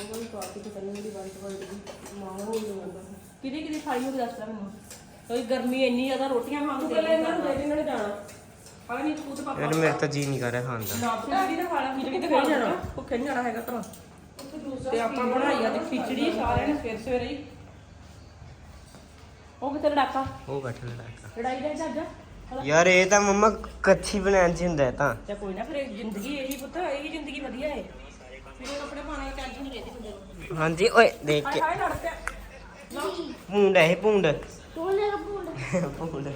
ਉਹ ਵੀ ਕਾਫੀ ਤੇ ਕਰਨੀ ਦੀ ਵਾਈਟ ਵਾਈਟ ਦੀ ਮਾਂ ਹੋ। ਗਈ ਹੁੰਦਾ ਕਿਹਦੀ ਕਿਹਦੀ ਖਾਈ ਹੋਈ ਦੱਸ ਲੈ ਮੈਨੂੰ। ਕੋਈ ਗਰਮੀ ਇੰਨੀ ਜ਼ਿਆਦਾ ਰੋਟੀਆਂ ਮੰਗਦੇ ਪਹਿਲਾਂ ਇਹਨਾਂ ਨੂੰ ਦੇ ਦੇ, ਇਹਨਾਂ ਨੇ ਜਾਣਾ। ਆ ਨਹੀਂ ਤੂੰ ਤੇ ਪਾਪਾ ਯਾਰ ਮੇਰਾ ਤਾਂ ਜੀ ਨਹੀਂ ਕਰ ਰਿਹਾ ਖਾਣ ਦਾ। ਨਾ ਤਾਂ ਖਾ ਲਾ ਖਿਚੜੀ ਤੇ ਖਾ ਜਾਣਾ ਭੁੱਖੇ ਨਹੀਂ ਜਾਣਾ ਹੈਗਾ ਘਰੋਂ ਤੇ ਆਪਾਂ ਬਣਾਈ ਅੱਜ ਖਿਚੜੀ ਸਾਰਿਆਂ ਨੇ ਸਵੇਰ ਸਵੇਰੇ ਹੀ। ਉਹ ਕਿਤੇ ਲੜਾਕਾ? ਉਹ ਬੈਠਾ ਲੜਾਕਾ। ਲੜਾਈ ਦਾ ਜੱਜ ਯਾਰ ਇਹ ਤਾਂ ਮੰਮਾ ਕੱਚੀ ਬਣਾਉਣ ਚ ਹੁੰਦਾ ਹੈ ਤਾਂ। ਤੇ ਕੋਈ ਨਾ ਫਿਰ ਜ਼ਿੰਦਗੀ ਇਹੀ ਪੁੱਤ ਇਹੀ ਜ਼ਿੰਦਗੀ ਵਧੀਆ ਹੈ ਹਾਂਜੀ ਓਏ ਦੇਖ ਕੇ। ਪੂੰਡ ਹੈ ਇਹ ਪੂੰਡ ਤੂੰ ਲੈ ਬੋਲ ਪੂੰਡ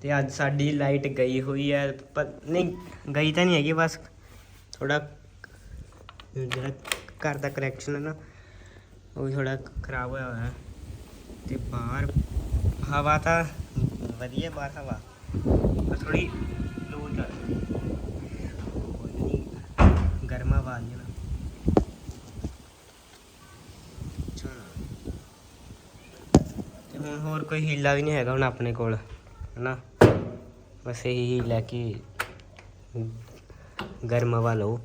ਤੇ ਅੱਜ ਸਾਡੀ ਲਾਈਟ ਗਈ ਹੋਈ ਹੈ ਪਰ ਨਹੀਂ ਗਈ ਤਾਂ ਨਹੀਂ ਹੈਗੀ ਬਸ ਥੋੜਾ ਜਿਹੜਾ ਘਰ ਦਾ ਕਨੈਕਸ਼ਨ ਹੈ ਨਾ ਉਹ ਵੀ ਥੋੜਾ ਖਰਾਬ ਹੋਇਆ ਹੋਇਆ ਹੈ। ਤੇ ਬਾਹਰ ਹਵਾ ਤਾਂ ਵਧੀਆ ਬਾਹਰ ਹਵਾ, ਪਰ ਥੋੜੀ ਲੋ ਚੱਲ ਰਹੀ ਗਰਮਾ ਵਾਲੀ ਨਾ। ਤੇ ਹੁਣ ਹੋਰ ਕੋਈ ਹੀਲਾ ਵੀ ਨਹੀਂ ਹੈਗਾ ਹੁਣ ਆਪਣੇ ਕੋਲ, ਹਨਾ? ਬਸ ਇਹੀ ਹੀ ਕਿ ਕੇ ਗਰਮਾ ਵਾ ਲਓ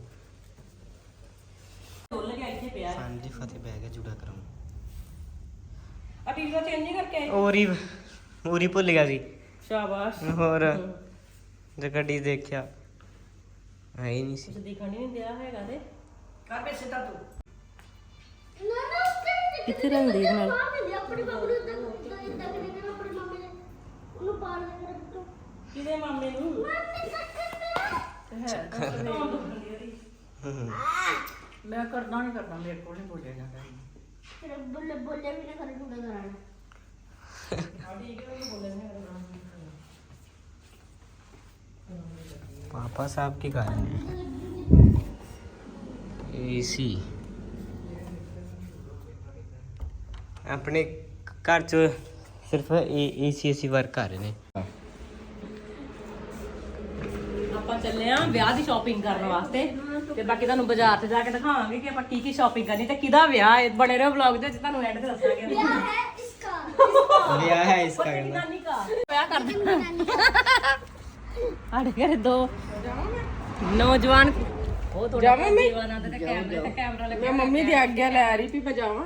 ਡੋਲ ਗਿਆ ਇੱਥੇ ਪਿਆ ਹਾਂਜੀ ਫਤਿਹ ਬਹਿ ਗਿਆ ਜੁੜਾ ਕਰਾਂ ਦਾ ਚੇਂਜ ਨਹੀਂ ਕਰਕੇ ਆਏ? ਔਰੀ ਔਰੀ ਭੁੱਲ ਗਿਆ ਸੀ। ਸ਼ਾਬਾਸ਼। ਹੋਰ ਜੇ ਗੱਡੀ ਦੇਖਿਆ ਹੈ ਹੀ ਨਹੀਂ ਸੀ। ਕੁਝ ਦਿਖਣ ਨਹੀਂ ਦਿਆ ਹੈਗਾ ਤੇ। ਕਰ ਬੇ ਸਿੱਧਾ ਤੂੰ। ਨਾ ਨਾ ਉੱਤੇ ਕਿੱਥੇ ਰੰਗ ਦੇਖ ਨਾਲ ਆਪਣੀ ਬਾਬੂ ਨੂੰ ਇਦਾਂ ਇਦਾਂ ਕਰੀ ਕਰ ਆਪਣੀ ਮੰਮੀ ਨੇ ਉਹਨੂੰ ਪਾਲ ਦੇ ਰੱਖੋ ਕਿਹਦੇ ਮਾਮੇ ਨੂੰ? ਮੰਮੀ ਸੱਕਰ ਹਮ। ਮੈਂ ਕਰਨਾ ਨਹੀਂ ਕਰਨਾ ਮੇਰੇ ਕੋਲ ਨਹੀਂ ਬੋਲਿਆ ਜਾਂਦਾ। ਤੇਰੇ ਬੋਲੇ ਬੋਲੇ ਵੀ ਨਾ ਕਰੇ ਟੁੱਟਾ ਕਰਾਣਾ पापा साहब की कार है एसी ਆਪਣੇ ਘਰ ਚ ਸਿਰਫ ਏਸੀ ਏਸੀ ਵਰਕ ਕਰ ਰਹੇ ਨੇ ਚੱਲੇ ਆ ਵਿਆਹ ਦੀ ਸ਼ਾਪਿੰਗ ਕਰਨ ਵਾਸਤੇ। ਤੇ ਬਾਕੀ ਤੁਹਾਨੂੰ ਬਾਜ਼ਾਰ ਤੇ ਜਾ ਕੇ ਦਿਖਾਵਾਂਗੇ ਕਿ ਆਪਾਂ ਕੀ ਕੀ ਸ਼ਾਪਿੰਗ ਕਰਨੀ ਤੇ ਕਿਹਦਾ ਵਿਆਹ ਹੈ। ਬਣੇ ਰਹੋ ਵਲੌਗ ਦੇ ਵਿੱਚ ਤੁਹਾਨੂੰ ਐਂਡ ਤੇ ਦੱਸਾਂਗੇ। ਵਿਆਹ ਹੈ ਇਸਕਾ ਵਿਆਹ ਹੈ ਇਸਕਾ ਕਹਿੰਦਾ ਵਿਆਹ ਕਰ ਦਿੱਤਾ ਸਾਡੇ ਦੋ। ਨੌਜਵਾਨ ਉਹ ਥੋੜਾ ਜਾਵਾਂ ਮੈਂ? ਜਵਾਨਾਂ ਤੇ ਕੈਮਰਾ ਤੇ ਕੈਮਰਾ ਲੱਗਿਆ ਮੈਂ ਮੰਮੀ ਦੀ ਆਗਿਆ ਲੈ ਰਹੀ ਵੀ ਮੈਂ ਜਾਵਾਂ।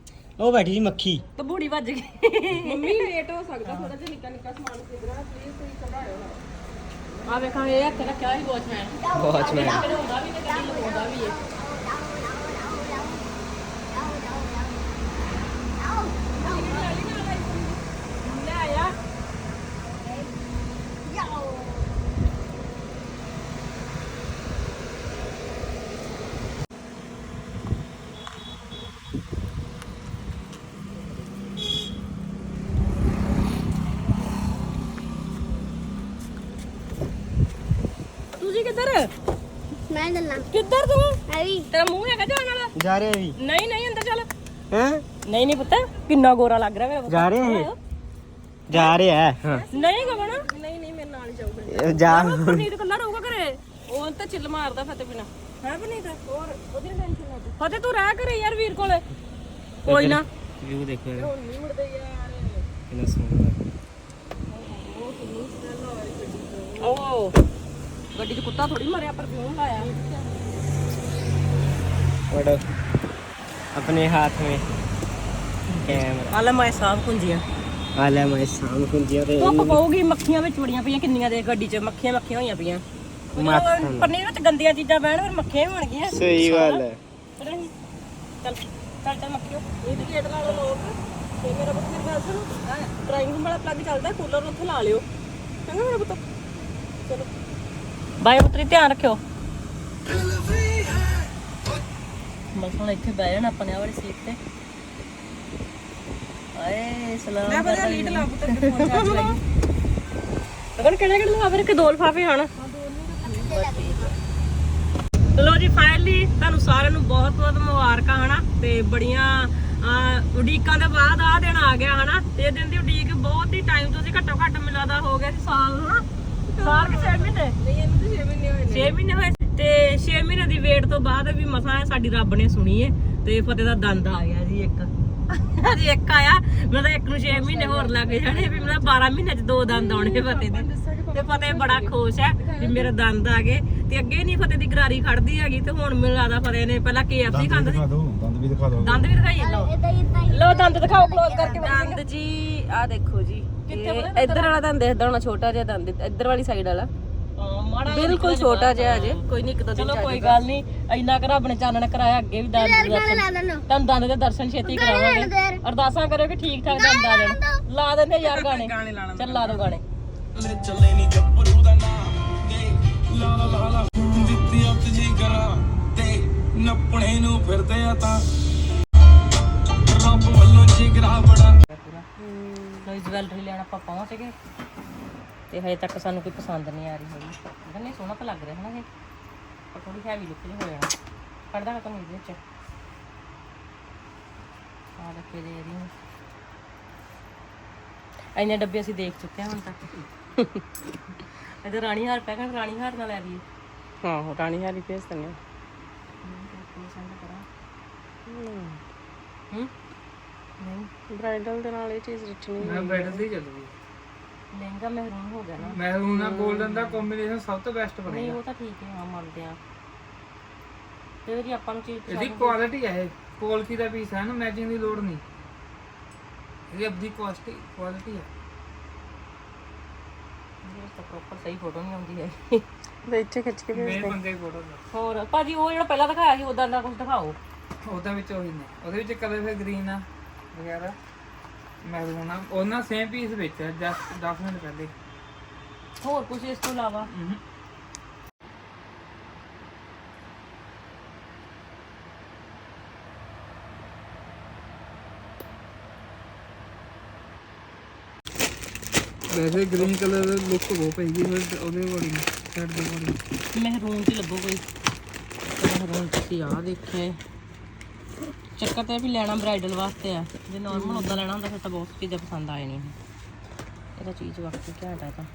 ਉਹ ਬੈਠੀ ਸੀ ਮੱਖੀ। ਤੇ ਬੂੜੀ ਵੱਜ ਗਈ। ਮੰਮੀ ਲੇਟ ਹੋ ਸਕਦਾ ਥੋੜਾ ਜਿਹਾ ਨਿੱਕਾ ਨਿੱਕਾ ਸਮਾਨ ਖਰੀਦਣਾ ਪਲੀਜ਼ ਤੁਸੀਂ ਸੰਭਾਲਿਓ ਨਾ। ਆ ਵੇਖਾਂ ਇਹ ਹੱਥ ਰੱਖਿਆ ਸੀ ਵਾਚਮੈਨ। ਵਾਚਮੈਨ। ਹੁੰਦਾ ਵੀ ਤੇ ਗੱਡੀ ਲਗਾਉਂਦਾ ਵੀ ਹੈ ਲੈ ਆਇਆ ਮੈਂ ਚੱਲਾਂ ਕਿੱਧਰ ਤੂੰ? ਅਵੀ ਤੇਰਾ ਮੂੰਹ ਹੈਗਾ ਜਾਣ ਵਾਲਾ? ਜਾ ਰਹੇ ਵੀ ਨਹੀਂ ਨਹੀਂ ਅੰਦਰ ਚੱਲ। ਹੈ? ਨਹੀਂ ਨਹੀਂ ਪੁੱਤ ਕਿੰਨਾ ਗੋਰਾ ਲੱਗ ਰਿਹਾ ਮੇਰਾ ਪੁੱਤ। ਜਾ ਰਹੇ ਹੈ ਜਾ ਰਹੇ ਹੈ ਹਾਂ। ਨਹੀਂ ਗਵਣਾ। ਨਹੀਂ ਨਹੀਂ ਮੇਰੇ ਨਾਲ ਹੀ ਜਾਊਗਾ। ਇਹ ਜਾ। ਪਨੀਰ ਕੱਲਾ ਰਹੂਗਾ ਘਰੇ। ਉਹ ਤਾਂ ਚਿੱਲ ਮਾਰਦਾ ਫਤਿਹ ਬਿਨਾ। ਹੈ ਪਨੀਰ ਹੋਰ ਉਹਦੀ ਟੈਨਸ਼ਨ ਨਾ ਫਤਿਹ ਤੂੰ ਰਹਿ ਘਰੇ ਯਾਰ ਵੀਰ ਕੋਲੇ। ਕੋਈ ਨਾ। ਵੀਊ ਦੇਖੋ ਯਾਰ। ਕਿੰਨਾ ਸੋਹਣਾ। ਓ ਗੱਡੀ 'ਚ ਕੁੱਤਾ ਥੋੜੀ ਮਰਿਆ ਪਰਫਿਊਮ ਲਾਇਆ और अपने हाथ में कैमरा ਆਲੇ ਮੈਂ ਸਾਹ ਕੁੰਜੀਆਂ आला मैं शाम को दिया रे ਧੁੱਪ ਪਊਗੀ ਮੱਖੀਆਂ ਵਿੱਚ ਬੜੀਆਂ ਪਈਆਂ ਕਿੰਨੀਆਂ ਦੇ ਗੱਡੀ 'ਚ ਮੱਖੀਆਂ ਮੱਖੀਆਂ ਹੋਈਆਂ ਪਈਆਂ ਮੱਖਣ। ਪਨੀਰ ਵਿੱਚ ਗੰਦੀਆਂ ਚੀਜ਼ਾਂ ਬਹਿਣ ਫਿਰ ਮੱਖੀਆਂ ਵੀ ਬਣ ਗਈਆਂ सही गल है ਚੱਲ ਚੱਲ ਚੱਲ ਚੱਲ ਮੱਖੀਓ ਇਹਦੀ ਗੇਟ ਨਾਲ ਲੋਕ ਤੇ ਮੇਰਾ ਪੁੱਤ ਮੇਰੀ ਗੱਲ ਸੁਣ ਡਰਾਈਵਿੰਗ ਵਾਲਾ ਪਲੱਗ ਚੱਲਦਾ ਕੂਲਰ ਉੱਥੇ ਲਾ ਲਿਓ ਚੰਗਾ ਮੇਰਾ ਪੁੱਤ ਚਲੋ ਬਾਏ ਪੁੱਤਰੀ ਧਿਆਨ ਰੱਖਿਓ। ਬਸ ਹੁਣ ਇੱਥੇ ਬਹਿ ਜਾਣਾ ਆਪਣੇ ਆਹ ਵਾਲੀ ਸੀਟ ਤੇ। ਆਏ ਸਲਾਮ ਮੈਂ ਪਤਾ ਲੀਡ ਲਾ ਪੁੱਤ ਤੇ ਫੋਨ ਚਾਰਜ ਲਾਈ। ਅਗਰ ਕਿਹੜੇ ਕਿਹੜੇ ਲਵਾ ਫਿਰ ਕਿ ਦੋ ਲਫਾਫੇ ਹਨ ਲੋ ਜੀ ਫਾਈਨਲੀ ਤੁਹਾਨੂੰ ਸਾਰਿਆਂ ਨੂੰ ਬਹੁਤ ਬਹੁਤ ਮੁਬਾਰਕਾਂ ਹਨਾ? ਤੇ ਬੜੀਆਂ ਉਡੀਕਾਂ ਦੇ ਬਾਅਦ ਆ ਦਿਨ ਆ ਗਿਆ ਹਨਾ? ਤੇ ਇਹ ਦਿਨ ਦੀ ਉਡੀਕ ਬਹੁਤ ਹੀ ਟਾਈਮ ਤੋਂ ਸੀ ਘੱਟੋ ਘੱਟ ਮੈਨੂੰ ਲੱਗਦਾ ਹੋ ਗਿਆ ਸੀ ਸਾਲ ਹਨਾ? ਸਾਲ ਕਿ 6 ਮਹੀਨੇ? ਨਹੀਂ ਇਹਨੂੰ ਤਾਂ 6 ਮਹੀਨੇ ਹੋਏ 6 ਮਹੀਨੇ ਹੋਏ। ਤੇ 6 ਮਹੀਨੇ ਦੀ ਵੇਟ ਤੋਂ ਬਾਅਦ ਵੀ ਮਸਾਂ ਸਾਡੀ ਰੱਬ ਨੇ ਸੁਣੀ ਏ। ਤੇ ਫਤਿਹ ਦਾ ਦੰਦ ਆ ਗਿਆ ਜੀ ਇੱਕ। ਜੀ ਇੱਕ ਆਇਆ। ਮਤਲਬ ਇੱਕ ਨੂੰ 6 ਮਹੀਨੇ ਹੋਰ ਲੱਗ ਜਾਣੇ ਵੀ ਮਤਲਬ 12 ਮਹੀਨੇ ਚ ਦੋ ਦੰਦ ਆਉਣੇ ਫਤਿਹ ਦੇ। ਤੇ ਫਤਿਹ ਬੜਾ ਖੁਸ਼ ਹੈ ਵੀ ਮੇਰੇ ਦੰਦ ਆ ਗਏ। ਤੇ ਅੱਗੇ ਨਹੀਂ ਫਤਿਹ ਦੀ ਗਰਾਰੀ ਖੜਦੀ ਹੈਗੀ ਤੇ ਹੁਣ ਮੈਨੂੰ ਲੱਗਦਾ ਫਤਿਹ ਨੇ ਪਹਿਲਾਂ KFC ਖਾਂਦਾ ਸੀ। ਵੀ ਦਿਖਾ ਦਿਓ ਦੰਦ ਵੀ ਦਿਖਾਈਏ ਲਓ ਇਦਾਂ ਇਦਾਂ ਹੀ ਲਓ ਦੰਦ ਦਿਖਾਓ ਕਲੋਜ਼ ਕਰਕੇ ਦੰਦ ਜੀ ਆ ਦੇਖੋ ਜੀ ਇੱਧਰ ਵਾਲਾ ਦੰਦ ਦੇਖਦਾ ਹੋਣਾ ਛੋਟਾ ਜਿਹਾ ਦੰਦ ਇੱਧਰ ਵਾਲੀ ਸਾਈਡ ਵਾਲਾ ਬਿਲਕੁਲ ਛੋਟਾ ਜਿਹਾ ਅਜੇ ਕੋਈ ਨਹੀਂ ਇੱਕ ਦੋ ਦਿਨ ਚਲੋ ਕੋਈ। ਗੱਲ ਨਹੀਂ ਇੰਨਾ ਕਰ ਨੇ ਚਾਨਣ ਕਰਾਇਆ ਅੱਗੇ ਵੀ ਦੰਦ ਦਰਸ਼ਨ ਤੁਹਾਨੂੰ ਦੰਦ ਦੇ ਦਰਸ਼ਨ ਛੇਤੀ ਕਰਾਵਾਂਗੇ ਅਰਦਾਸਾਂ ਕਰਿਓ ਕਿ ਠੀਕ ਠਾਕ ਦੰਦ ਆ ਜਾਣ ਲਾ ਦਿੰਦੇ ਯਾਰ ਗਾਣੇ ਚੱਲ ਲਾ ਦੋ ਗਾਣੇ ਚੱਲੇ ਨਹੀਂ ਗੱਭਰੂ ਦਾ ਨਾਮ ਦੇ ਲਾ ਲਾ ਲਾ ਲਾ ਦਿੱਤੀ ਅੱਤ ਜੀ ਕਰਾਂ ਤੇ ਨੱਪਣੇ ਨੂੰ ਫਿਰਦੇ ਆ ਤਾਂ। ਰੱਬ ਵੱਲੋਂ ਜਿਗਰਾ ਬੜਾ। ਕੋਈ ਜਵੈਲਰੀ ਲੈਣ ਆਪਾਂ ਪਹੁੰਚ ਗਏ। ਤੇ ਹਜੇ ਤੱਕ ਸਾਨੂੰ ਕੋਈ ਪਸੰਦ ਨਹੀਂ ਆ ਰਹੀ ਹੈਗੀ। ਕਹਿੰਦੇ ਸੋਹਣਾ ਤਾਂ ਲੱਗ ਰਿਹਾ ਹੈ ਨਾ ਇਹ। ਪਰ ਥੋੜੀ ਹੈਵੀ ਲੁੱਕ ਜਿਹੀ ਹੋ ਜਾਣਾ। ਕੱਢਦਾ ਤੁਹਾਨੂੰ ਇਹਦੇ ਵਿੱਚ। ਆ ਰੱਖੇ ਦੇ ਰਹੀ ਇੰਨੇ ਡੱਬੇ ਅਸੀਂ ਦੇਖ ਚੁੱਕੇ ਹਾਂ ਹੁਣ ਤੱਕ। ਇਹਦੇ ਰਾਣੀ ਹਾਰ ਪੈ ਗਏ ਰਾਣੀ ਹਾਰ ਨਾਲ ਲੈ ਲਈਏ। ਹਾਂ ਰਾਣੀ ਹਾਰੀ ਭੇਜ ਦਿੰਦੇ ਹਾਂ। ਹੂੰ? ਬ੍ਰਾਈਡਲ ਦੇ ਨਾਲ ਇਹ ਚੀਜ਼ ਰਿਚਣੀ ਮੈਂ ਬੈਠ ਸੀ ਚੱਲੂਗੀ ਲਹਿੰਗਾ ਮਹਿਰੂਨ ਹੋ ਗਿਆ ਨਾ। ਮਹਿਰੂਨ ਨਾਲ 골ਡਨ ਦਾ ਕੰਬੀਨੇਸ਼ਨ ਸਭ ਤੋਂ ਬੈਸਟ ਨਹੀਂ ਬਣੇਗਾ ਉਹ ਤਾਂ ਠੀਕ ਹੈ ਹਾਂ ਮੰਨਦੇ ਆ ਤੇ ਜਿਹੜੀ ਆਪਾਂ ਨੂੰ ਚੀਜ਼ ਇਹਦੀ ਕੁਆਲਿਟੀ ਹੈ ਇਹ। ਪੋਲਕੀ ਦਾ ਪੀਸ ਹੈ ਨਾ ਮੈਚਿੰਗ ਦੀ ਲੋੜ ਨਹੀਂ। ਇਹਦੀ ਆਪਦੀ ਕੁਆਲਿਟੀ ਕੁਆਲਿਟੀ ਹੈ। ਤਾਂ ਪ੍ਰੋਪਰ ਸਹੀ ਫੋਟੋ ਨਹੀਂ ਆਉਂਦੀ ਹੈ ਇੱਥੇ ਖਿੱਚ ਕੇ ਮੇਰੇ ਬੰਦੇ ਫੋਟੋ ਹੋਰ ਭਾਜੀ ਉਹ ਜਿਹੜਾ ਪਹਿਲਾਂ ਦਿਖਾਇਆ ਸੀ ਉਦਾਂ ਦਾ ਕੁਝ ਦਿਖਾਓ। ਉਹਦਾ ਵਿੱਚ ਉਹੀ ਨੇ। ਉਹਦੇ ਵਿੱਚ ਕਲਰ ਫਿਰ ਗ੍ਰੀਨ ਆ ਵਗੈਰਾ। ਮੈਰੂਨ ਆ। ਉਹਨਾਂ ਸੇਮ ਪੀਸ ਵਿੱਚ ਹੈ ਜਸਟ 10 ਮਿੰਟ ਪਹਿਲੇ। ਹੋਰ ਕੁਝ ਇਸ ਤੋਂ ਇਲਾਵਾ? ਹਮ। ਵੈਸੇ ਗ੍ਰੀਨ ਕਲਰ ਲੁੱਕ ਬਹੁਤ ਪੈਗੀ ਉਹਦੇ ਅਕੋਰਡਿੰਗ ਸ਼ਰਟ ਦੇ ਅਕੋਰਡਿੰਗ ਮਹਿਰੂਨ ਚ ਲੱਭੋ ਕੋਈ। ਮਹਿਰੂਨ ਚ ਸੀ ਆ ਦੇਖੇ। ਚੱਕਰ ਤੇ ਵੀ ਲੈਣਾ ਬ੍ਰਾਈਡਲ ਵਾਸਤੇ ਆ। ਜੇ ਨਾਰਮਲ ਉਦਾਂ ਲੈਣਾ ਹੁੰਦਾ ਫਿਰ ਤਾਂ ਬਹੁਤ ਚੀਜ਼ਾਂ ਪਸੰਦ ਆ ਜਾਣੀਆਂ ਇਹਦਾ ਚੀਜ਼ ਵਾਕਈ ਘੈਂਟ ਹੈ ਤਾਂ।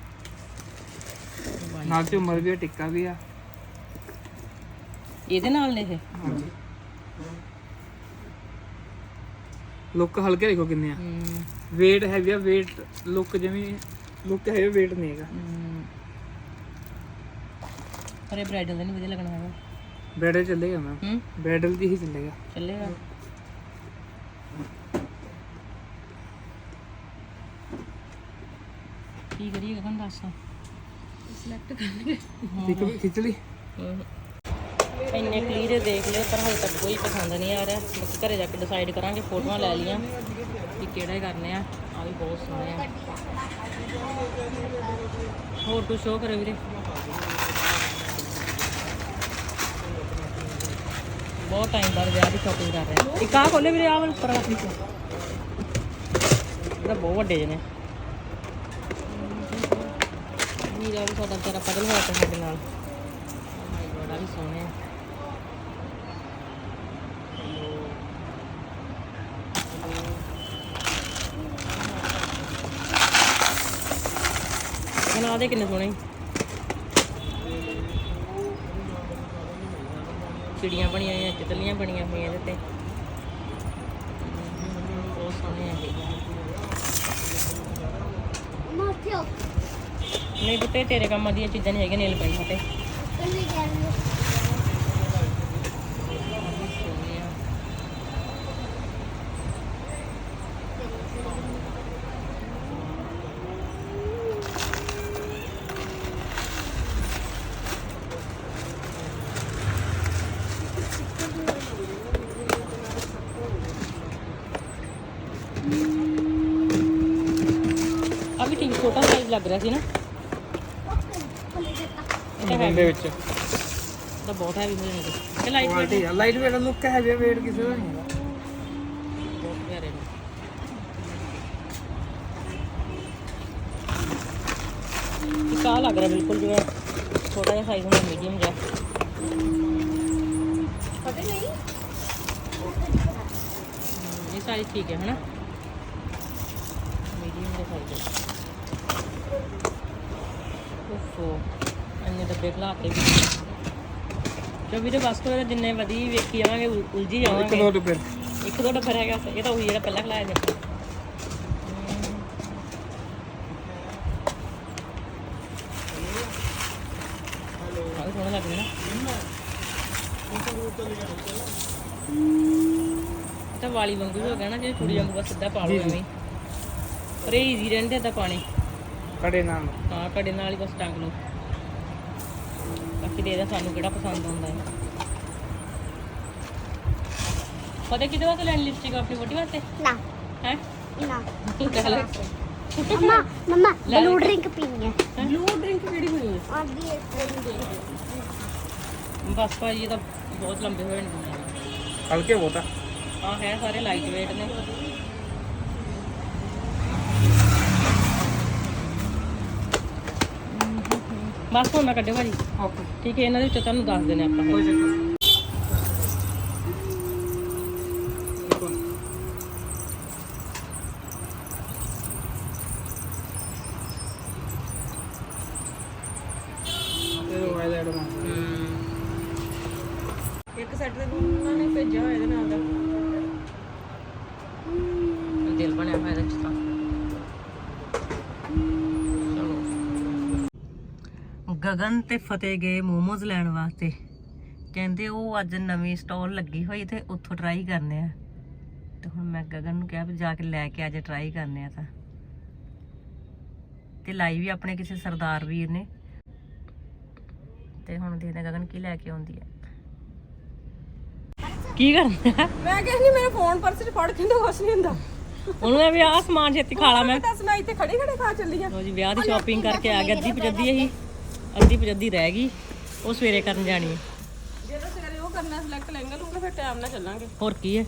ਨਾਲ ਝੁੰਮਰ ਵੀ ਆ ਟਿੱਕਾ ਵੀ ਆ। ਇਹਦੇ ਨਾਲ ਨੇ ਇਹ? ਹਾਂਜੀ। ਲੁੱਕ ਹਲਕੇ ਦੇਖੋ ਕਿੰਨੇ ਆ। weight ਹੈਵੀ ਆ weight ਲੁੱਕ ਜਿਵੇਂ ਲੁੱਕ ਹੈ weight ਨਹੀਂ ਹੈਗਾ। ਪਰ ਇਹ ਬ੍ਰਾਈਡਲ ਦਾ ਨਹੀਂ ਵਧੀਆ ਲੱਗਣਾ ਹੈਗਾ। ਬੈਡਲ ਚੱਲੇਗਾ ਮੈਮ ਹੂੰ? ਬੈਡਲ ਦੀ ਹੀ ਚੱਲੇਗਾ। ਚੱਲੇਗਾ। ਕੀ ਕਰੀਏ ਗਗਨ ਦੱਸ? ਠੀਕ ਹੈ। ਖਿੱਚ ਲਈ ਇੰਨੇ ਕਲੀਅਰ ਦੇਖ ਲਿਓ ਪਰ ਹਾਲੇ ਤੱਕ ਕੋਈ ਪਸੰਦ ਨਹੀਂ ਆ ਰਿਹਾ। ਬਾਕੀ ਘਰੇ ਜਾ ਕੇ ਡਿਸਾਈਡ ਕਰਾਂਗੇ ਫੋਟੋਆਂ ਲੈ ਲੀਆਂ ਕਿ ਕਿਹੜਾ ਕਰਨੇ ਆ। ਆ ਵੀ ਬਹੁਤ ਸੋਹਣੇ ਆ। ਹੋਰ ਕੁਝ ਸ਼ੋਅ ਕਰੇ ਵੀਰੇ। ਬਹੁਤ ਟਾਈਮ ਬਾਅਦ ਵਿਆਹ ਦੀ ਸ਼ਾਪਿੰਗ ਕਰ ਰਹੇ ਆ ਇੱਕ ਆਹ ਖੋਲੇ ਵੀਰੇ, ਆਹ ਵਾਲਾ ਉੱਪਰ ਵਾਲਾ ਪਿੱਛੇ ਇਹਦਾ ਬਹੁਤ ਵੱਡੇ ਜਿਹੇ ਨੇ। ਨੀਰਾ ਵੀ ਸਾਡਾ ਤੇਰਾ ਪਗਲ ਹੋਇਆ ਪਿਆ ਸਾਡੇ ਨਾਲ। ਮਾਈ ਗੋਡ ਆ ਵੀ ਸੋਹਣੇ ਆ। ਬਣਾ ਦੇ ਕਿੰਨੇ ਸੋਹਣੇ? ਚਿੜੀਆਂ ਬਣੀਆਂ ਹੋਈਆਂ ਤਿਤਲੀਆਂ ਬਣੀਆਂ ਹੋਈਆਂ ਇਹਦੇ ਤੇ। ਬਹੁਤ ਸੋਹਣੇ ਆ ਇਹ ਮਾਥਿਓ ਨਹੀਂ ਪੁੱਤੇ ਤੇਰੇ ਕੰਮਾਂ ਦੀਆਂ ਚੀਜ਼ਾਂ ਨਹੀਂ ਹੈਗੀਆਂ ਨੇਲ ਪੈਂਟ ਤੇ। ਵੀ ਠੀਕ ਛੋਟਾ ਸਾਈਜ਼ ਲੱਗ ਰਿਹਾ ਸੀ ਨਾ ਇਹਦੇ ਵਿੱਚ ਤਾਂ ਬਹੁਤ ਹੈਵੀ ਹੋ ਜਾਣੀ ਇਹ ਲਾਈਟ ਕੁਆਲਿਟੀ ਆ ਲਾਈਟ ਵੇਟ ਲੁੱਕ ਹੈ ਵੀ ਵੇਟ ਕਿਸੇ ਦਾ ਨਹੀਂ ਬਹੁਤ ਪਿਆਰੇ ਨੇ ਇੱਕ ਆ ਲੱਗ ਰਿਹਾ ਬਿਲਕੁਲ ਜਿਵੇਂ ਛੋਟਾ ਜਿਹਾ ਸਾਈਜ਼ ਹੁੰਦਾ ਮੀਡੀਅਮ ਜਿਹਾ ਪਤਾ ਨਹੀਂ ਇਹ ਸਾਰੀ ਠੀਕ ਹੈ ਹਨਾ ਉਫੋ ਅੰਨੇ ਡੱਬੇ ਖਲਾਤੇ ਵੀ। ਜੋ ਵੀਰੇ ਬਸ ਕੋਲ ਜਿੰਨੇ ਵਧੀ ਵੇਖੀ ਜਾਵਾਂਗੇ ਉਲ- ਉਲਝੀ ਇੱਕ ਜਾਵਾਂਗੇ। ਦੋ ਡੱਬੇ। ਇੱਕ ਦੋ ਡੱਬਾ ਰਹਿ ਗਿਆ ਇਹ ਤਾਂ ਉਹੀ ਜਿਹੜਾ ਪਹਿਲਾਂ ਖਲਾਇਆ ਜਾਂਦਾ ਆਹ ਸੋਹਣਾ ਲੱਗ ਰਿਹਾ ਨਾ। ਇਹ ਤਾਂ ਵਾਲੀ ਵਾਂਗੂ ਹੋ ਗਿਆ ਨਾ ਜੇ ਕੁੜੀ ਵਾਂਗੂ ਬਸ ਸਿੱਧਾ ਪਾ ਲਓ ਐਵੇਂ। ਹੀ। ਪਰ ਇਹ ਈਜ਼ੀ ਰਹਿੰਦੇ ਤਾਂ ਪਾਣੀ। ਕੜੇ ਨਾਲ। ਹਾਂ ਕੜੇ ਨਾਲ ਹੀ ਬਸ ਟੰਗ ਲਓ ਬਾਕੀ ਦੇ ਦਾ ਸਾਨੂੰ ਕਿਹੜਾ ਪਸੰਦ ਆਉਂਦਾ ਹੈ। ਪਤਾ ਕਿਹਦੇ ਵਾਸਤੇ ਲੈਣ ਲਿਪਸਟਿਕ ਆਪਣੀ ਵੋਟੀ ਵਾਸਤੇ? ਨਾ। ਹੈ? ਨਾ। ਚੱਲ ਮਮਾ ਮਮਾ ਬਲੂ ਡਰਿੰਕ ਪੀਣੀ ਹੈ। ਬਲੂ ਡਰਿੰਕ ਕਿਹੜੀ ਹੋਈ ਹੈ? ਆਦੀ ਇੱਕ ਬਸ ਭਾਜੀ ਇਹ ਤਾਂ ਬਹੁਤ ਲੰਬੇ ਹੋਏ ਨੇ ਹਲਕੇ ਬਹੁਤ ਆ। ਹਾਂ ਹੈ ਸਾਰੇ ਲਾਈਟ weight ਨੇ। ਬਸ ਹੁਣ ਨਾ ਕੱਢਿਓ ਭਾਜੀ। ਓਕੇ ਠੀਕ ਹੈ ਇਹਨਾਂ ਦੇ ਵਿੱਚੋਂ ਤੁਹਾਨੂੰ ਦੱਸ ਦਿੰਦੇ ਆਪਾਂ। ਕੋਈ ਚੱਕਰ ਨਹੀਂ ਗਗਨ ਤੇ ਫਤਿਹ ਗਏ ਮੋਮੋਜ਼ ਲੈਣ ਵਾਸਤੇ। ਕਹਿੰਦੇ ਉਹ ਅੱਜ ਨਵੀਂ ਸਟਾਲ ਲੱਗੀ ਹੋਈ ਤੇ ਉੱਥੋਂ ਟਰਾਈ ਕਰਨੇ ਆ। ਤੇ ਹੁਣ ਮੈਂ ਗਗਨ ਨੂੰ ਕਿਹਾ ਵੀ ਜਾ ਕੇ ਲੈ ਕੇ ਅੱਜ ਟਰਾਈ ਕਰਨੇ ਆ ਤਾਂ। ਤੇ ਲਾਈ ਵੀ ਆਪਣੇ ਕਿਸੇ ਸਰਦਾਰ ਵੀਰ ਨੇ। ਤੇ ਹੁਣ ਦੇਖਦੇ ਗਗਨ ਕੀ ਲੈ ਕੇ ਆਉਂਦੀ ਹੈ ਕੀ ਕਰਨਾ? ਮੈਂ ਕਹਿੰਦੀ ਮੇਰਾ ਫੋਨ ਪਰਸ ਚ ਫੜ ਕੇ ਤਾਂ ਕੁਛ ਨਹੀਂ ਹੁੰਦਾ। ਉਹਨੂੰ ਇਹ ਵੀ ਆਹ ਸਮਾਨ ਛੇਤੀ ਖਾ ਲਾ ਮੈਂ। ਦੱਸ ਮੈਂ ਇੱਥੇ ਖੜੇ ਖੜੇ ਖਾ ਚੱਲੀ ਆ। ਲੋ ਜੀ ਵਿਆਹ ਦੀ ਸ਼ਾਪਿੰਗ ਕਰਕੇ ਆ ਗਿਆ ਅੱਧੀ ਪਜੱਦੀ ਇਹੀ। ਅੱਧੀ ਪਜੱਦੀ ਰਹਿ ਗਈ ਉਹ ਸਵੇਰੇ ਕਰਨ ਜਾਣੀ ਹੈ। ਜੇ ਤਾਂ ਸਵੇਰੇ ਉਹ ਕਰਨਾ ਸਿਲੈਕਟ ਲੈਂਗੇ ਲੂੰਗੇ ਫਿਰ ਟਾਈਮ ਨਾਲ ਚੱਲਾਂਗੇ। ਹੋਰ ਕੀ ਹੈ?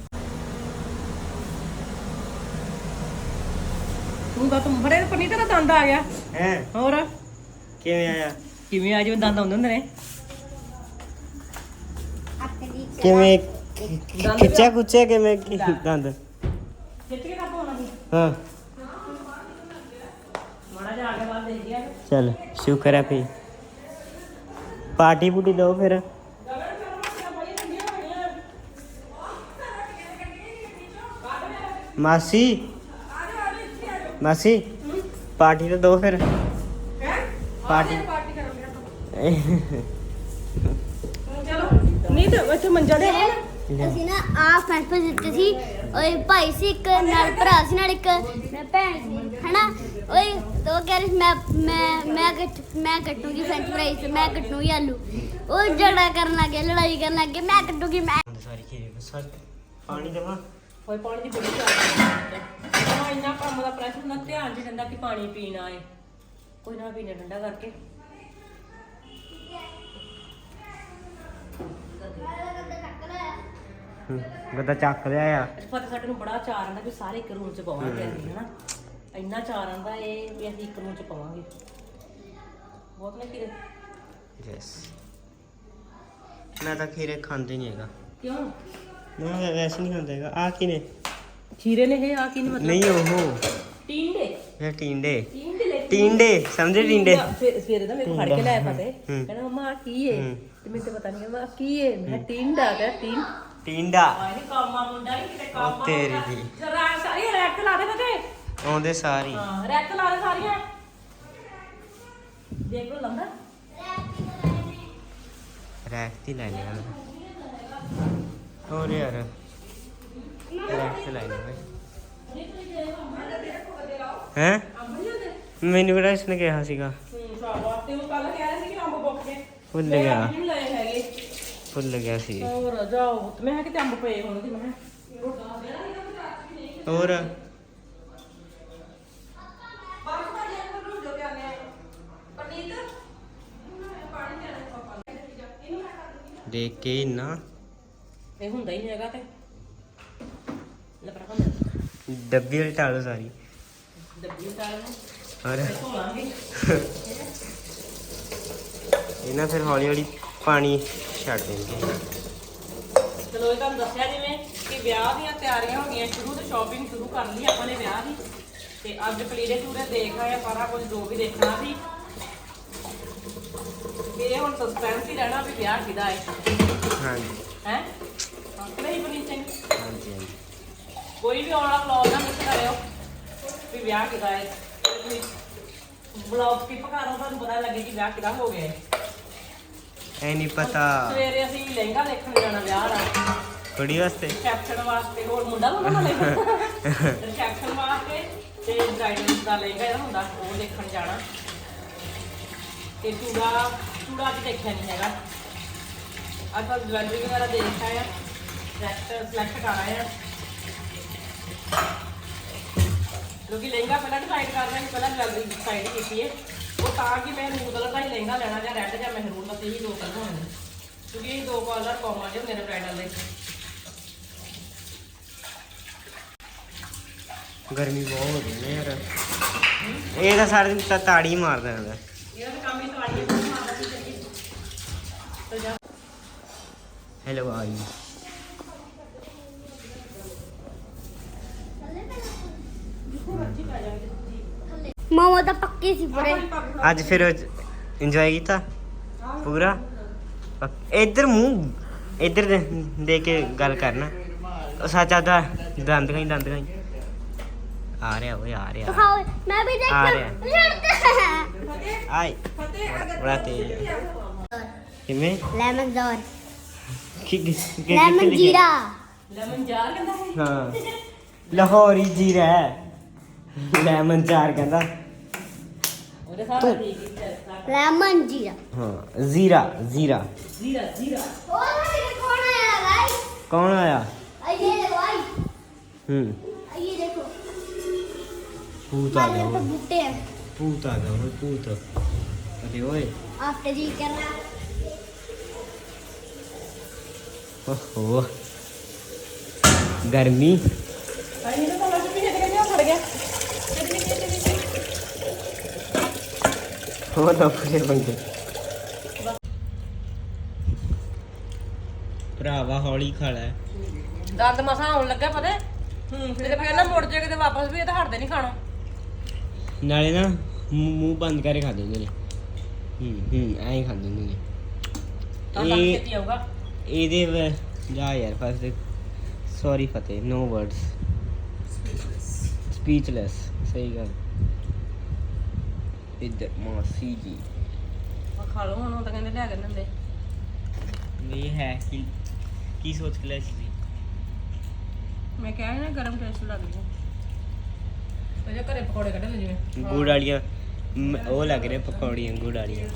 ਤੂੰ ਤਾਂ ਤੁਮ ਬੜੇ ਪਨੀ ਤੇਰਾ ਦੰਦ ਆ ਗਿਆ। ਹੈ? ਹੋਰ? ਕਿਵੇਂ ਆਇਆ? ਕਿਵੇਂ ਆ ਜਿਵੇਂ ਦੰਦ ਆਉਂਦੇ ਹੁੰਦੇ ਨੇ? ਕਿਵੇਂ ਖਿੱਚਿਆ ਕੁੱਚਿਆ ਕਿਵੇਂ? ਕੀ ਦੰਦ? ਖਿੱਚ ਕੇ ਸੀ ਹਾਂ। ਮਾੜਾ ਜਿਹਾ ਆ ਗਿਆ ਬਾਅਦ ਦੇਖ ਗਿਆ। ਚਲ ਸ਼ੁਕਰ ਹੈ ਭਈ ਪਾਰਟੀ ਪੂਟੀ ਦੋ ਫਿਰ ਮਾਸੀ ਮਾਸੀ ਪਾਰਟੀ ਤਾਂ ਦੋ ਫਿਰ ਪਾਰਟੀ ਨਹੀਂ ਤਾਂ ਇੱਥੇ ਮੰਜਾ ਦੇ ਅਸੀਂ ਨਾ ਆ ਫਰੈਂਡ ਪੇ ਦਿੱਤੇ ਸੀ। ਓਏ ਭਾਈ ਸੀ ਇੱਕ ਨਾਲ ਭਰਾ ਸੀ ਨਾਲ ਇੱਕ ਮੈਂ ਭੈਣ ਸੀ ਹਨਾ? ਓਏ ਤੋ ਕਹਿ ਰਹੀ ਮੈਂ ਮੈਂ ਮੈਂ ਕੱਟ ਮੈਂ ਕੱਟੂਗੀ ਫ੍ਰੈਂਚ ਫਰਾਈਜ਼ ਮੈਂ ਕੱਟੂਗੀ ਆਲੂ। ਉਹ ਝਗੜਾ ਕਰਨ ਲੱਗ ਲੜਾਈ ਕਰਨ ਲੱਗ ਮੈਂ ਕੱਟੂਗੀ ਮੈਂ ਸਾਰੀ ਖੀਰੇ ਬਸ ਪਾਣੀ ਦੇਵਾਂ? ਹੋਏ ਪਾਣੀ ਦੀ ਬੜੀ ਚਾਹ ਹਾਂ ਇੰਨਾ ਕੰਮ ਦਾ ਪ੍ਰੈਸ਼ਰ ਹੁੰਦਾ ਧਿਆਨ ਚ ਰਹਿੰਦਾ ਕਿ ਪਾਣੀ ਪੀਣਾ ਹੈ ਕੋਈ ਨਾ ਪੀਣਾ ਠੰਡਾ ਕਰਕੇ। ਗੱਦਾ ਚੱਕ ਲਿਆ ਆ। ਫਤਿਹ ਸਾਡੇ ਨੂੰ ਬੜਾ ਚਾਰ ਆਂਦਾ ਵੀ ਸਾਰੇ ਇੱਕ ਰੂਮ ਚ ਪਵਾਂਗੇ ਅਸੀਂ ਹਨਾ? ਇੰਨਾ ਚਾਰ ਆਂਦਾ ਇਹ ਵੀ ਅਸੀਂ ਇੱਕ ਰੂਮ ਚ ਪਵਾਂਗੇ। ਬਹੁਤ ਨੇ ਕਿਰੇ ਯੈਸ ਮੈਂ ਤਾਂ ਖੀਰੇ ਖਾਂਦੇ ਨਹੀਂ ਹੈਗਾ। ਕਿਉਂ? ਮੈਂ ਵੈਸੇ ਨਹੀਂ ਖਾਂਦਾ ਹੈਗਾ। ਆ ਕੀ ਨੇ ਖੀਰੇ ਨੇ ਇਹ ਆ ਕੀ ਨਹੀਂ ਮਤਲਬ? ਨਹੀਂ ਉਹ। ਟੀਂਡੇ। ਇਹ ਟੀਂਡੇ। ਟੀਂਡੇ ਲੈ ਟੀਂਡੇ ਸਮਝੇ ਟੀਂਡੇ? ਫਿਰ ਦਾ ਮੇਰੇ ਕੋਲ ਫੜ ਕੇ ਲਿਆ ਫਤਿਹ ਹੂੰ। ਕਹਿੰਦਾ ਮਮਾ ਆ ਕੀ ਹੈ ਹੂੰ। ਤੇ ਮੈਨੂੰ ਤੇ ਪਤਾ ਨਹੀਂ ਮਮਾ ਕੀ ਹੈ ਮੈਂ ਟੀਂਡਾ। ਕਹਿੰਦਾ ਟੀਂ ਟੀਂਡਾ। ਆਏ ਨੀ ਕਾਮਾ ਮੁੰਡਾ ਨਹੀਂ ਕਿਤੇ ਕਾਮਾ ਉਹ ਤੇਰੀ ਦੀ। ਰੈਕ ਸਾਰੀ ਰੈਕ ਲਾ ਦੇ ਫਤਿਹ ਆਉਂਦੇ ਸਾਰੀ। ਹਾਂ ਰੈਕ ਲਾ ਦੇ ਸਾਰੀਆਂ। ਦੇਖ ਲੋ ਲੰਦਾ ਰੈਕ ਤੇ ਲੈ ਲਿਆ ਹੋਰ ਯਾਰ। ਰੈਕ ਤੇ ਲੈ ਲਿਆ ਬਈ ਹੈ? ਮੈਨੂੰ ਕਿਹੜਾ ਇਸਨੇ ਕਿਹਾ ਸੀਗਾ? ਹੂੰ ਸ਼ਾਬਾਸ਼ ਤੇ ਉਹ ਕੱਲ ਕਹਿ ਰਿਹਾ ਸੀ ਕਿ ਅੰਬ ਬੁੱਕ ਕੇ। ਭੁੱਲ ਗਿਆ। ਨਹੀਂ ਲਏ ਹੈਗੇ। ਭੁੱਲ ਗਿਆ ਸੀ। ਹੋਰ ਜਾਓ ਮੈਂ ਕਿਤੇ ਅੰਬ ਪਏ ਹੋਣਗੇ ਮੈਂ ਹੋਰ? ਦੇਖ ਕੇ ਨਾ ਇਹ ਹੁੰਦਾ ਹੀ ਨਹੀਂ ਹੈਗਾ ਤੇ। ਲੈ ਪਰ ਡੱਬੀ ਵਾਲੀ ਟਾਲੋ ਸਾਰੀ। ਡੱਬੀ ਉਤਾਰ ਲੈ ਔਰ ਧੋਲਾਂਗੇ। ਇਹਨਾਂ ਫਿਰ ਹੌਲੀ ਹੌਲੀ ਪਾਣੀ ਛੱਡ ਦੇਣਗੇ ਚਲੋ ਇਹ ਤੁਹਾਨੂੰ ਦੱਸਿਆ ਜਿਵੇਂ ਕਿ ਵਿਆਹ ਦੀਆਂ ਤਿਆਰੀਆਂ ਹੋ ਗਈਆਂ ਸ਼ੁਰੂ ਤੋਂ ਸ਼ਾਪਿੰਗ ਸ਼ੁਰੂ ਕਰ ਲਈ ਆਪਾਂ ਨੇ ਵਿਆਹ ਦੀ। ਤੇ ਅੱਜ ਕਲੀਰੇ ਚੂਰੇ ਦੇਖ ਆਏ ਆ ਸਾਰਾ ਕੁਝ ਜੋ ਵੀ ਦੇਖਣਾ ਸੀ। ਤੇ ਇਹ ਹੁਣ ਸਸਪੈਂਸ ਹੀ ਰਹਿਣਾ ਵੀ ਵਿਆਹ ਕਿਹਦਾ ਹੈ। ਹਾਂਜੀ। ਹੈ? ਨਹੀਂ ਬਣੀ ਸਿੰਘ। ਹਾਂਜੀ ਹਾਂਜੀ। ਕੋਈ ਵੀ ਆਉਣ ਵਾਲਾ ਵਲੌਗ ਨਾ ਮਿਸ ਕਰਿਓ ਵੀ ਵਿਆਹ ਕਿਹਦਾ ਹੈ। ਵਲੌਗ ਸਕਿਪ ਕਰੋ ਤੁਹਾਨੂੰ ਪਤਾ ਲੱਗੇ ਕਿ ਵਿਆਹ ਕਿਹਦਾ ਹੋ ਗਿਆ ਹੈ। ਐ ਨਹੀਂ ਪਤਾ। ਸਵੇਰੇ ਅਸੀਂ ਲਹਿੰਗਾ ਦੇਖਣ ਜਾਣਾ ਵਿਆਹ ਦਾ। ਕੁੜੀ ਵਾਸਤੇ? ਰਿਸੈਪਸ਼ਨ ਵਾਸਤੇ ਹੋਰ ਮੁੰਡਾ ਨੂੰ ਨਾ ਰਿਸੈਪਸ਼ਨ ਵਾਸਤੇ ਤੇ ਬ੍ਰਾਈਡਲ ਦਾ ਲਹਿੰਗਾ ਇਹਦਾ ਹੁੰਦਾ ਉਹ ਦੇਖਣ ਜਾਣਾ। ਤੇ ਚੂੜਾ ਚੂੜਾ ਅੱਜ ਦੇਖਿਆ ਨਹੀਂ ਹੈਗਾ। ਅੱਜ ਤਾਂ ਜਵੈਲਰੀ ਵਗੈਰਾ ਦੇਖ ਆਏ ਆ। ਸਿਲੈਕਟ ਸਿਲੈਕਟ ਕਰ ਆ। ਕਿਉਂਕਿ ਲਹਿੰਗਾ ਪਹਿਲਾਂ ਡਿਸਾਈਡ ਕਰ ਲਿਆ ਕਿ ਪਹਿਲਾਂ ਜਵੈਲਰੀ ਡਿਸਾਈਡ ਕੀਤੀ ਹੈ। ਉਹ ਤਾਂ ਕਿ ਮੈਂ ਕਲਰ ਦਾ ਹੀ ਲਹਿੰਗਾ ਲੈਣਾ ਜਾਂ ਰੈੱਡ ਜਾਂ ਮਹਿਰੂਨ ਬਸ ਇਹੀ ਦੋ ਕਲਰ ਹੋਣੇ ਨੇ ਕਿਉਂਕਿ ਇਹ ਦੋ ਕਲਰ ਕਾਮਨ ਜਿਹੇ ਹੁੰਦੇ ਨੇ ਬ੍ਰਾਈਡਲ ਦੇ ਗਰਮੀ ਬਹੁਤ ਹੋ ਗਈ ਨਾ ਯਾਰ। ਇਹ ਤਾਂ ਸਾਰੇ ਦਿਨ ਤਾਂ ਤਾੜੀ ਮਾਰਦਾ ਹੁੰਦਾ ਇਹਦਾ ਤਾਂ ਕੰਮ ਹੀ ਨੂੰ ਮਾਰਦਾ ਤੇ ਜਾ। ਹੈਲੋ ਆਈ ਮਾਮਾ ਤਾਂ ਪੱਕੇ ਸੀ ਪੂਰੇ। ਅੱਜ ਫਿਰ ਇੰਜੋਏ ਕੀਤਾ? ਪੂਰਾ? ਇੱਧਰ ਮੂੰਹ ਇੱਧਰ ਦੇ ਦੇ ਕੇ ਗੱਲ ਕਰਨਾ। ਉਹ ਸੱਚ ਆਦਾ ਦੰਦ ਗਈ ਦੰਦ ਗਈ ਆ ਰਿਹਾ ਓਏ ਆ ਰਿਹਾ। ਖਾਓ ਮੈਂ ਵੀ ਆ ਦੇਖ ਰਿਹਾ। ਲੜਦਾ ਆਈ ਬੜਾ ਤੇਜ਼। ਹੈ। ਕਿਵੇਂ? ਲੈਮਨ ਜ਼ੋਰ। ਕੀ ਕੀ- ਕੀ- ਕਿੱਥੇ ਲੈਮਨ ਲਿਖਿਆ? ਜੀਰਾ। ਲੈਮਨ ਜਾਰ ਕਹਿੰਦਾ ਹੈ ਹਾਂ। ਲਾਹੌਰੀ ਜੀਰਾ ਹੈ। ਲੈਮਨ ਚਾਰ ਕਹਿੰਦਾ। ਉਹਦੇ ਸਾਹ ਠੀਕ ਹੀ ਚੱਲਦਾ ਲੈਮन जीरा ਹਾਂ ਜ਼ੀਰਾ ਜ਼ੀਰਾ। ਜ਼ੀਰਾ ਜ਼ੀਰਾ। ओ भाई कौन आया भाई ਕੌਣ ਆਇਆ? ये देखो भाई ਹੂੰ। ये देखो ਭੂਤ ਆ ਗਿਆ हमारे तो ਓਏ, बूटे हैं ਭੂਤ ਆ ਗਿਆ ਓਏ, ਭੂਤ। ਅਰੇ ਓਏ। आफ्टर जी कर रहा ਓਹੋ। ਗਰਮੀ। ਬੰਦੇ। ਭਰਾਵਾ ਹੌਲੀ ਖਾ ਲੈ। ਦਰਦ ਮਸਾ ਆਉਣ ਲੱਗਾ ਪਤਾ ਹੂੰ? ਫਿਰ ਫਿਰ ਨਾ ਮੁੜ ਜਾ ਕਿਤੇ ਵਾਪਸ ਵੀ ਇਹ ਤਾਂ ਹਟਦੇ ਨਹੀਂ ਖਾਣਾ। ਨਾਲੇ ਨਾ ਮੂੰਹ ਮੂੰਹ ਬੰਦ ਕਰਕੇ ਖਾਂਦੇ ਹੁੰਦੇ ਨੇ। ਹੂੰ ਹੂੰ ਐਂ ਹੀ ਖਾਂਦੇ ਹੁੰਦੇ ਨੇ। ਤਾਂ ਤਾਂ ਇਹ ਛੇਤੀ ਆਊਗਾ ਇਹਦੇ ਵ- ਜਾ ਯਾਰ ਫਸਟ ਸੌਰੀ ਫਤਿਹ ਨੋ ਵਰਡਸ ਸਪੀਚਲੈਸ ਸਹੀ ਗੱਲ। ਇੱਧਰ ਮਾਸੀ ਜੀ। ਆ ਖਾ ਲਓ ਹੁਣ ਉਹ ਤਾਂ ਕਹਿੰਦੇ ਲਿਆ ਕੇ ਦਿੰਦੇ। ਇਹ ਹੈ ਕੀ ਕੀ ਸੋਚ ਕੇ ਲੈ ਸੀ ਮੈਂ ਕਿਹਾ ਸੀ ਨਾ ਗਰਮ ਟੇਸਟ ਲੱਗਦਾ ਉਹ ਜੇ ਘਰੇ ਪਕੌੜੇ ਕੱਢ ਲੈ ਜਿਵੇਂ। ਗੁੜ ਵਾਲੀਆਂ ਮ- ਉਹ ਲੱਗ ਰਿਹਾ ਪਕੌੜੀਆਂ ਗੁੜ ਵਾਲੀਆਂ।